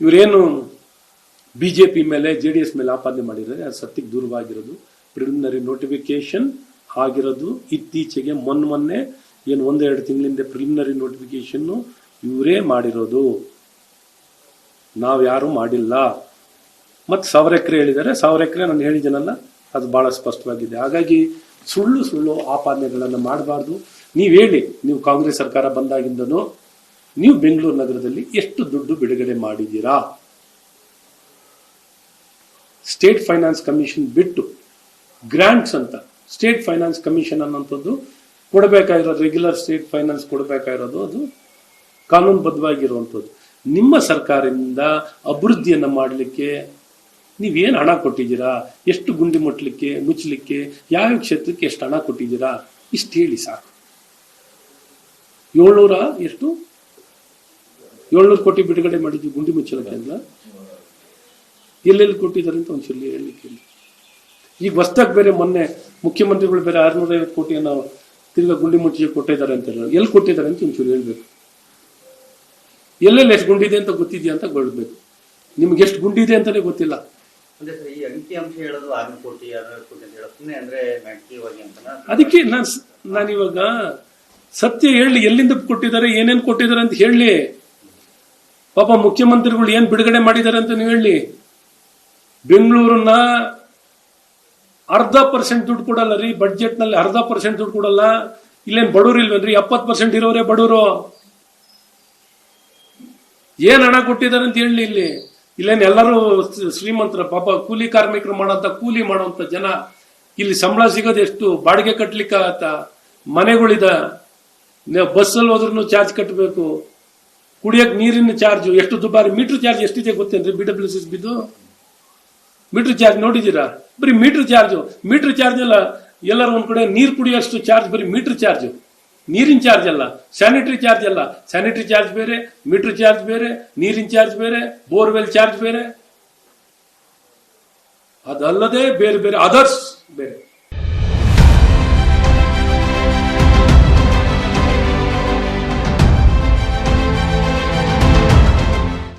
ಇವರೇನು B J P ಮೇಲೆ J D S ಮೇಲೆ ಆಪಾದನೆ ಮಾಡಿದ್ದಾರೆ, ಅದು ಸತ್ಯಕ್ಕೆ ದೂರವಾಗಿರೋದು. ಪ್ರಿಲಿಮಿನರಿ ನೋಟಿಫಿಕೇಶನ್ ಆಗಿರೋದು. ಇತ್ತೀಚೆಗೆ ಮೊನ್ನೆ ಮೊನ್ನೆ, ಏನು ಒಂದೆರಡು ತಿಂಗಳಿಂದ ಪ್ರಿಲಿಮಿನರಿ ನೋಟಿಫಿಕೇಶನ್ ಇವರೇ ಮಾಡಿರೋದು. ನಾವು ಯಾರು ಮಾಡಿಲ್ಲ. ಮತ್ತು ಸಾವಿರ ಎಕರೆ ಹೇಳಿದ್ದಾರೆ. ಸಾವಿರ ಎಕರೆ ನಾನು ಹೇಳಿದ್ದೀನಲ್ಲ, ಅದು ಬಹಳ ಸ್ಪಷ್ಟವಾಗಿದೆ. ಹಾಗಾಗಿ ಸುಳ್ಳು ಸುಳ್ಳು ಆಪಾದನೆಗಳನ್ನು ಮಾಡಬಾರ್ದು. ನೀವು ಹೇಳಿ, ನೀವು ಕಾಂಗ್ರೆಸ್ ಸರ್ಕಾರ ಬಂದಾಗಿಂದನೂ ನೀವು ಬೆಂಗಳೂರು ನಗರದಲ್ಲಿ ಎಷ್ಟು ದುಡ್ಡು ಬಿಡುಗಡೆ ಮಾಡಿದ್ದೀರಾ? ಸ್ಟೇಟ್ ಫೈನಾನ್ಸ್ ಕಮಿಷನ್ ಬಿಟ್ಟು ಗ್ರಾಂಟ್ಸ್ ಅಂತ ಸ್ಟೇಟ್ ಫೈನಾನ್ಸ್ ಕಮಿಷನ್ ಅನ್ನೋಂಥದ್ದು ಕೊಡಬೇಕಾಗಿರೋದು ರೆಗ್ಯುಲರ್ ಸ್ಟೇಟ್ ಫೈನಾನ್ಸ್ ಕೊಡಬೇಕಾಗಿರೋದು, ಅದು ಕಾನೂನುಬದ್ಧವಾಗಿರುವಂಥದ್ದು. ನಿಮ್ಮ ಸರ್ಕಾರದಿಂದ ಅಭಿವೃದ್ಧಿಯನ್ನು ಮಾಡಲಿಕ್ಕೆ ನೀವೇನು ಹಣ ಕೊಟ್ಟಿದ್ದೀರಾ? ಎಷ್ಟು ಗುಂಡಿ ಮುಟ್ಲಿಕ್ಕೆ, ಮುಚ್ಚಲಿಕ್ಕೆ, ಯಾವ ಕ್ಷೇತ್ರಕ್ಕೆ ಎಷ್ಟು ಹಣ ಕೊಟ್ಟಿದ್ದೀರಾ? ಇಷ್ಟು ಹೇಳಿ ಸಾಕು. ಏಳ್ನೂರ ಎಷ್ಟು? ಏಳ್ನೂರು ಕೋಟಿ ಬಿಡುಗಡೆ ಮಾಡಿದ್ವಿ ಗುಂಡಿ ಮುಚ್ಚಲಕ್ಕೆ ಅಲ್ಲ? ಎಲ್ಲೆಲ್ಲಿ ಕೊಟ್ಟಿದ್ದಾರೆ ಅಂತ ಒಂದ್ಸಲಿ ಹೇಳಲಿಕ್ಕೆ ಹೇಳಿ. ಈಗ ಹೊಸ್ದಾಗಿ ಬೇರೆ ಮೊನ್ನೆ ಮುಖ್ಯಮಂತ್ರಿಗಳು ಬೇರೆ ಆರ್ನೂರ ಐವತ್ತು ಕೋಟಿಯನ್ನು ತಿರ್ಗಾ ಗುಂಡಿ ಮುಚ್ಚಿ ಕೊಟ್ಟಿದ್ದಾರೆ ಅಂತ ಹೇಳಿ ಎಲ್ಲಿ ಕೊಟ್ಟಿದ್ದಾರೆ ಅಂತ ಒಂಚೂರು ಹೇಳ್ಬೇಕು. ಎಲ್ಲೆಲ್ಲಿ ಎಷ್ಟು ಗುಂಡಿದೆ ಅಂತ ಗೊತ್ತಿದೆಯಾ ಅಂತ ಗೊಳ್ಬೇಕು. ನಿಮ್ಗೆ ಎಷ್ಟು ಗುಂಡಿದೆ ಅಂತಾನೆ ಗೊತ್ತಿಲ್ಲ. ಅಂತ ಅದಕ್ಕೆ ನಾನು ನಾನಿವಾಗ ಸತ್ಯ ಹೇಳಿ ಎಲ್ಲಿಂದ ಕೊಟ್ಟಿದ್ದಾರೆ ಏನೇನು ಕೊಟ್ಟಿದ್ದಾರೆ ಅಂತ ಹೇಳಿ ಪಾಪ ಮುಖ್ಯಮಂತ್ರಿಗಳು ಏನ್ ಬಿಡುಗಡೆ ಮಾಡಿದ್ದಾರೆ ಅಂತ ನೀವು ಹೇಳಿ, ಬೆಂಗಳೂರನ್ನ ಅರ್ಧ ಪರ್ಸೆಂಟ್ ದುಡ್ಡು ಕೊಡಲ್ಲ ರೀ ಬಡ್ಜೆಟ್ನಲ್ಲಿ ಅರ್ಧ ಪರ್ಸೆಂಟ್ ದುಡ್ಡು ಕೊಡಲ್ಲ. ಇಲ್ಲೇನ್ ಬಡವರು ಇಲ್ವೇನ್ರಿ ಎಪ್ಪತ್ ಪರ್ಸೆಂಟ್ ಇರೋರೇ ಬಡವರು. ಏನ್ ಹಣ ಕೊಟ್ಟಿದ್ದಾರೆ ಅಂತ ಹೇಳಿ ಇಲ್ಲಿ. ಇಲ್ಲೇನ್ ಎಲ್ಲರೂ ಶ್ರೀ- ಶ್ರೀಮಂತರ, ಪಾಪ ಕೂಲಿ ಕಾರ್ಮಿಕರು ಮಾಡೋಂತ ಕೂಲಿ ಮಾಡೋಂತ ಜನ. ಇಲ್ಲಿ ಸಂಬಳ ಸಿಗೋದು ಎಷ್ಟು? ಬಾಡಿಗೆ ಕಟ್ಲಿಕ್ಕಾಗತ್ತ ಮನೆಗಳಿದ. ಬಸ್ಸಲ್ಲಿ ಹೋದ್ರೂ ಚಾರ್ಜ್ ಕಟ್ಟಬೇಕು ಕುಡಿಯಕ್ ನೀರಿನ ಚಾರ್ಜ್, ಎಷ್ಟು ದುಬಾರಿ ಮೀಟ್ರ್ ಚಾರ್ಜ್ ಎಷ್ಟಿದೆ ಗೊತ್ತೇನ್ರಿ ಬಿ ಡಬ್ಲ್ಯೂ ಸಿ ಬಿದ್ದು? ಮೀಟ್ರ್ ಚಾರ್ಜ್ ನೋಡಿದ್ದೀರಾ? ಬರೀ ಮೀಟ್ರ್ ಚಾರ್ಜು. ಮೀಟ್ರ್ ಚಾರ್ಜ್ ಎಲ್ಲ ಎಲ್ಲರೂ ಒಂದು ಕಡೆ ನೀರು ಕುಡಿಯೋಷ್ಟು ಚಾರ್ಜ್ ಬರೀ ಮೀಟ್ರ್ ಚಾರ್ಜು. ನೀರಿನ ಚಾರ್ಜ್ ಅಲ್ಲ, ಸ್ಯಾನಿಟರಿ ಚಾರ್ಜ್ ಅಲ್ಲ. ಸ್ಯಾನಿಟರಿ ಚಾರ್ಜ್ ಬೇರೆ, ಮೀಟ್ರ್ ಚಾರ್ಜ್ ಬೇರೆ, ನೀರಿನ ಚಾರ್ಜ್ ಬೇರೆ, ಬೋರ್ವೆಲ್ ಚಾರ್ಜ್ ಬೇರೆ. ಅದಲ್ಲದೆ ಬೇರೆ ಬೇರೆ ಅದರ್ಸ್ ಬೇರೆ.